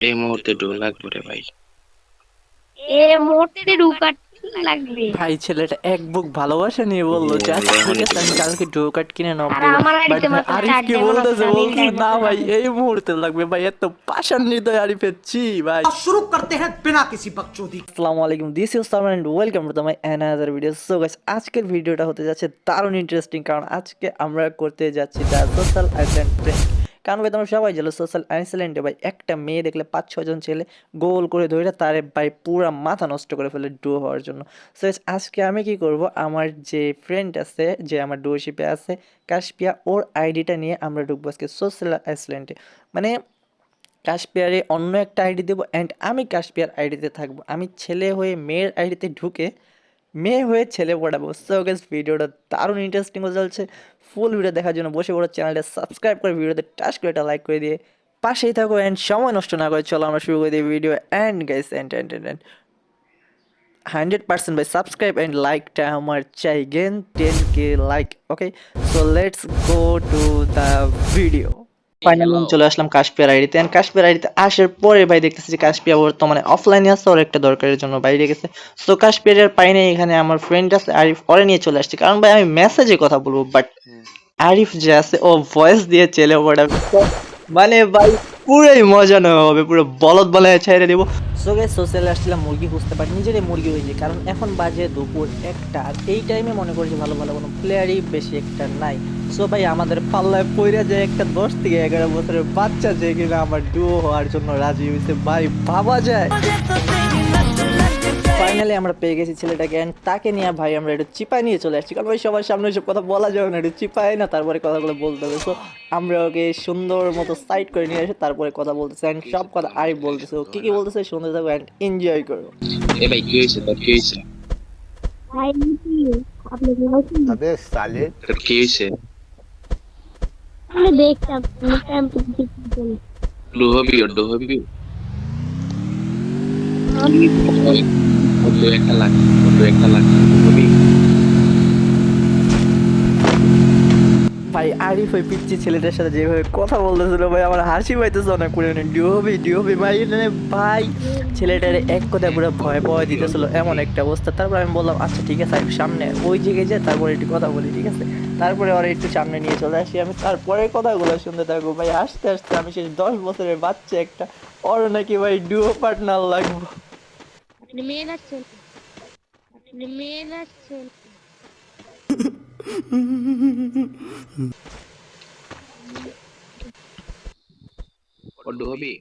এই মুহূর্তে ডু লাগবে রে ভাই। এই মুহূর্তে ডু কাট লাগবে? ভাই ছেলেটা এক বুক ভালোবাসা নিয়ে বলল চাচা ঠিক আছে আমি কালকে ডু কাট কিনে নাও আর কি বলতেছে বলছি না ভাই এই মুহূর্তে লাগবে। ভাই এত পাশান হৃদয় আরিফের পেছি ভাই। শুরু করতে হ্যাঁ বিনা কিসি বকচোদি। আসসালামু আলাইকুম this is Saman and welcome to my another video so guys আজকের ভিডিওটা হতে যাচ্ছে দারুণ ইন্টারেস্টিং কারণ আজকে আমরা করতে যাচ্ছি দা টোটাল আইল্যান্ড প্রেস কারণ ভাই, তোমরা সবাই জানো সোশ্যাল আইল্যান্ডে ভাই, একটা মেয়ে দেখলে পাঁচ ছজন ছেলে গোল করে ধরে তারে ভাই পুরা মাথা নষ্ট করে ফেলে ডু হওয়ার জন্য। সো আজকে আমি কি করব? আমার যে ফ্রেন্ড আছে, যে আমার ডুশিপে আছে, কাশপিয়া, ওর আইডিটা নিয়ে আমরা ঢুকবো আজকে সোশ্যাল আইল্যান্ডে মানে কাশপিয়ারে অন্য একটা আইডি দেবো অ্যান্ড আমি কাশপিয়ার আইডিতে থাকব। আমি ছেলে হয়ে মেয়ের আইডিতে ঢুকে মেয়ে হয়ে ছেলে পড়াবো। সো গেস ভিডিওটা দারুণ ইন্টারেস্টিং হয়ে চলছে। ফুল ভিডিও দেখার জন্য বসে পড়ো চ্যানেলটা সাবস্ক্রাইব করে ভিডিওতে টাচ করে একটা লাইক করে দিয়ে পাশেই থাকো অ্যান্ড সময় নষ্ট না করে চলো আমরা শুরু করে দিই video and guys and and and hundred percent bye subscribe and লাইকটা আমার চাই gain ten K like okay so let's go to the video finally আমি চলে আসলাম কাশপিয়ার আইডিতে অ্যান্ড কাশপিয়ার আইডিতে আসার পরে ভাই দেখতেছি যে কাশপিয়া বর্তমানে অফলাইনে আছে ওর একটা দরকারের জন্য বাইরে গেছে তো কাশপিয়ারের পাইনে এখানে আমার ফ্রেন্ড আছে আরিফ ওরে নিয়ে চলে আসছে। কারণ ভাই আমি মেসেজে কথা বলব বাট আরিফ যে আছে ও ভয়েস দিয়ে চেলে ওটা মানে ভাই পুরোই মজা নেওয়া হবে, পুরো বলদ বলায় ছেড়ে দেবো। সো গাইস সোশ্যালে আসছিলাম মুরগি খুঁজতে পারি নিজেরই মুরগি হয়েছে, কারণ এখন বাজে দুপুর একটা, আর এই টাইমে মনে করছি ভালো ভালো কোনো প্লেয়ারই বেশি একটা নাই। সো ভাই, আমাদের পাল্লায় পইরা যায় একটা দশ থেকে এগারো বছরের বাচ্চা যে কিনা আমার ডুও হওয়ার জন্য রাজি হয়েছে। ভাই, ভাবা যায়। ফাইনালি আমরা পেয়ে গেছি ছেলেটাকে অ্যান্ড তাকে নিয়ে ভাই আমরা একটু চিপায় নিয়ে চলে আসছি। কারণ ওই সবার সামনে সব কথা বলা যাবে না একটু চিপায় না তারপরে কথাগুলো বলতে হবে। সো আমরা ওকে সুন্দর মতো সাইড করে নিয়ে এসে তারপরে কথা বলতেছে অ্যান্ড সব কথা আই বলতেছে। ও কী কী বলতেছে শুনতে থাকো অ্যান্ড এনজয় করো। এ ভাই কি হয়েছে তোর? কি হয়েছে? আমি দেখতাম। ডো একটা ডো একটা হবি ভাই, আরিফ ওই পিচ্ছি ছেলেটার সাথে যেভাবে কথা বলতেছিল, ভাই, আমার হাসি পাইতেছে অনেক ডিওবি ডিওবি ভাই ভাই। এক পুরো ভয় ভয় দিতেছিল, এমন একটা অবস্থা। তারপর আমি বললাম আচ্ছা ঠিক আছে আমি সামনে ওই জায়গায় যাই তারপরে একটু কথা বলি, ঠিক আছে? তারপরে ওরা একটু সামনে নিয়ে চলে আসি। আমি তারপরে কথাগুলো শুনতে থাকব, ভাই, আস্তে আস্তে। আমি সেই দশ বছরের বাচ্চা একটা, ওর নাকি, ভাই ডুও পার্টনার লাগবো। আপনি মেয়ে নাচ্ছেন আপনি মেয়ে হবি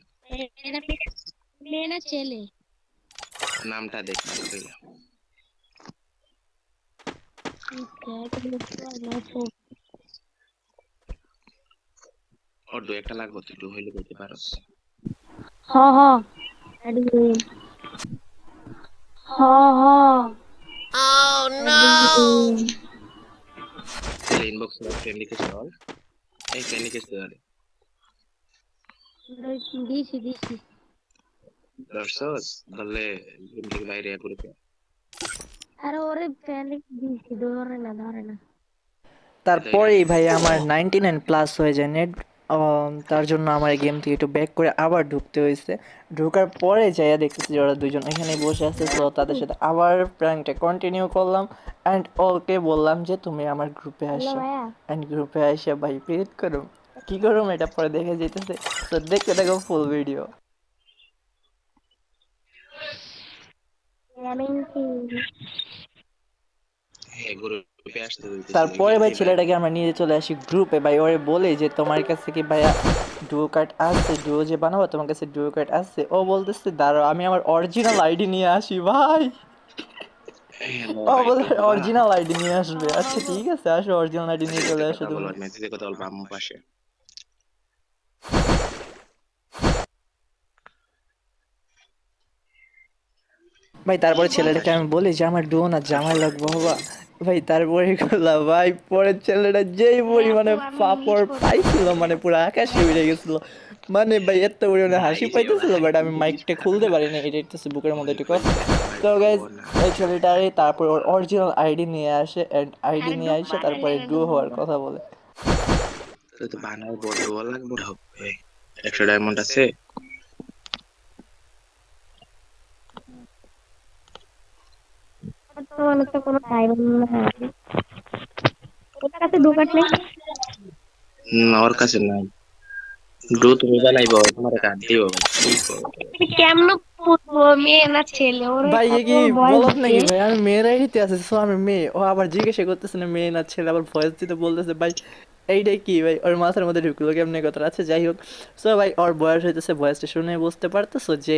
মেয়ে না ছেলে নামটা দেখ। একটা লাগবে, তুই হইলে বলতে পারস হ হ। একদম হ হ তাহলে ইনবক্সে ফ্রেন্ড লিখে চল এই ফ্রেন্ড লিখে চল দিছি দিছি। দর্শক ধরলে ঘুম থেকে বাইরে করে আরে ওরে দিছি ধরে না ধরে না। তারপরেই ভাই আমার নাইনটি নাইন প্লাস হয়ে যায়। নেট তার জন্য আমার এই গেম থেকে একটু ব্যাক করে আবার ঢুকতে হয়েছে। ঢোকার পরে যাইয়া দেখতেছি যে ওরা দুজন এখানে বসে আছে তো তাদের সাথে আবার প্র্যাঙ্কটা কন্টিনিউ করলাম। অ্যান্ড ওকে বললাম যে তুমি আমার গ্রুপে আসো। অ্যান্ড গ্রুপে আসে ভাই পিরিত করুম কি করুম? এটা পরে দেখে যেতেছে তো দেখতে দেখো ফুল ভিডিও আমি কি হ্যাঁ গ্রুপে আসতে বলতেছি তারপরে ভাই ছেলেটাকে আমরা নিয়ে চলে আসি গ্রুপে ভাই ওরে বলে যে তোমার কাছে কি ভাইয়া ডুও কার্ড আছে? ডুও যে বানাবো তোমার কাছে ডুও কার্ড আছে? ও বলতেছে দাঁড়াও আমি আমার অরিজিনাল আইডি নিয়ে আসি ভাই। ও বলে অরিজিনাল আইডি নিয়ে আসবে। আচ্ছা ঠিক আছে আসো অরিজিনাল আইডি নিয়ে চলে আসো তুমি। মেসেজে কথা বলব আম্মু পাশে। ভাই তারপরে ছেলেটাকে আমি বলি যে আমার ডুও না জামাই লাগবো বাবা। ভাই তারপরে করলাম ভাই পরে ছেলেটা যেই পরিমাণে পাপড় পাইছিল মানে পুরো আকাশে উড়ে গেছিল। মানে ভাই এত পরিমাণে হাসি পাইতেছিল বাট আমি মাইকটা খুলতে পারি না এটা একটু বুকের মধ্যে একটু কষ্ট তো গাইজ এই ছেলেটারে তারপর ওর অরিজিনাল আইডি নিয়ে আসে অ্যান্ড আইডি নিয়ে আসে তারপরে ডু হওয়ার কথা বলে। তো তো বানাই বড় লাগবে হবে। একশো ডায়মন্ড আছে। বর্তমানে তো কোনো টাইম না। ওর কাছে নেই? হুম, ওর কাছে নাই। ডু তুমি বানাইবো তোমার কাট দিব কেমন পুতবো? মেয়ে না ছেলে? ওর ভাই এ কি বলত নাকি ভাই? আমি মেয়ের আইডিতে আছে সো আমি মেয়ে। ও আবার জিজ্ঞাসা করতেছে না মেয়ে না ছেলে? আবার ভয়েস দিতে বলতেছে ভাই এইটাই কি ভাই? ওর মাথার মধ্যে ঢুকলো কেমনি কথা আছে যাই হোক। সো ভাই ওর বয়স হইতেছে বয়সটা শুনে বুঝতে পারতেছো যে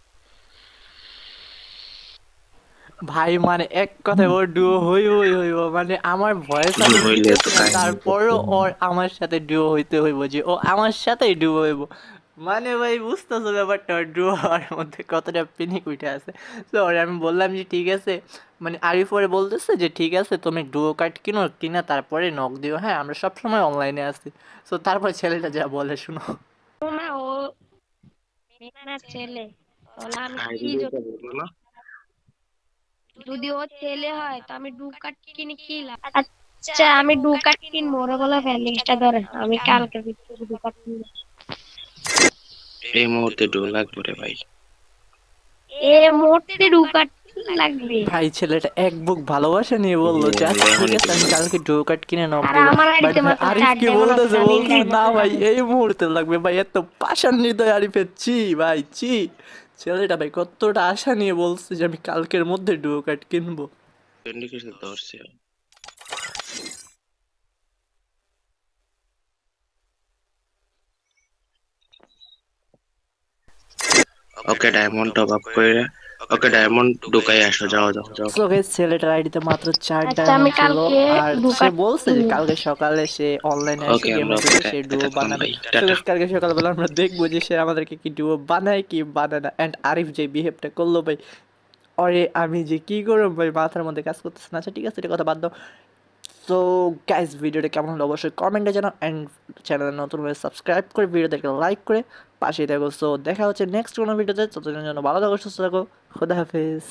ভাই মানে এক কথায় ওর ডুও হই হই হইব। মানে আমার ভয়েস তারপরও ওর আমার সাথে ডুও হইতে হইব যে ও আমার সাথেই ডুও হইব। মানে ভাই বুঝতেছো ব্যাপারটা ওর ডুও হওয়ার মধ্যে কতটা পিনিক উঠে আছে। তো ওরে আমি বললাম যে ঠিক আছে। মানে আরিফ ওরে বলতেছে যে ঠিক আছে তুমি ডুও কার্ড কিনো কিনা তারপরে নক দিও। হ্যাঁ আমরা সবসময় অনলাইনে আছি। তো তারপর ছেলেটা যা বলে শুনো। না ও ছেলে তাহলে আমি কি আইডি যদি- ও ছেলে হয় তো আমি ডুকাট কিনে কি লাভ? আচ্ছা আমি ডুকাট কিনবো ওরা বলে ফ্যালিক্সটা ধরে আমি কালকে ভিতরে ডুকাট কিনবো। এই মুহূর্তে ডু লাগবে রে ভাই। এ মুহূর্তে ডুকাট লাগবে। ভাই ছেলেটা এক বুক ভালোবাসা নিয়ে বলল যে ঠিক আছে আমি কালকে ডো কার্ড কিনে মাত্র আরিফ কি বলতেছে বলছে না। ভাই এই মুহূর্তে লাগবে। ভাই এত পাশান হৃদয় আরিফের চি ভাই চি ছেলেটা ভাই কতটা আশা নিয়ে বলছে যে আমি কালকের মধ্যে ডুয়ো কার্ড কিনবো। ওকে ডায়মন্ড টপ আপ করে ওকে ডায়মন্ড ঢুকাই আসো যাও যাও যাও। সো গাইস ছেলেটার আইডিতে মাত্র চার আচ্ছা, ডায়মন্ড আমি ছিল। কালকে আর সে বলছে যে কালকে সকালে সে অনলাইনে এসে গেম খেলে সে ডুও বানাবে। তো কালকে সকালবেলা আমরা দেখব যে সে আমাদেরকে কি ডুও বানায় কি বানায় না। এন্ড আরিফ যে বিহেভটা করল ভাই অরে আমি যে কি করব ভাই মাথার মধ্যে কাজ করতেছে না। আচ্ছা ঠিক আছে এটা কথা বাদ দাও। সো গাইস ভিডিওটা কেমন হলো অবশ্যই কমেন্টে জানাও। অ্যান্ড চ্যানেলে নতুন হয়ে সাবস্ক্রাইব করে ভিডিওটাকে লাইক করে। পাশেই থাকো। সো দেখা হচ্ছে নেক্সট কোনো ভিডিওতে ততদিনের জন্য ভালো থাকো, সুস্থ থাকো। খুদা হাফেজ।